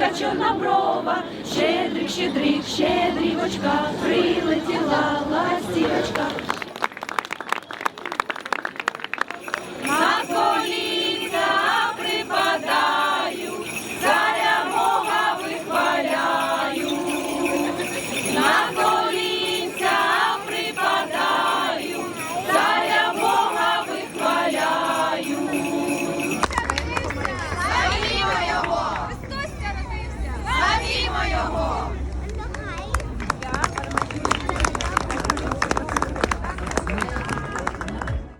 тебе жінка чорноброва, щедрик, щедрик, щедрівочка, прилетіла ластівочка,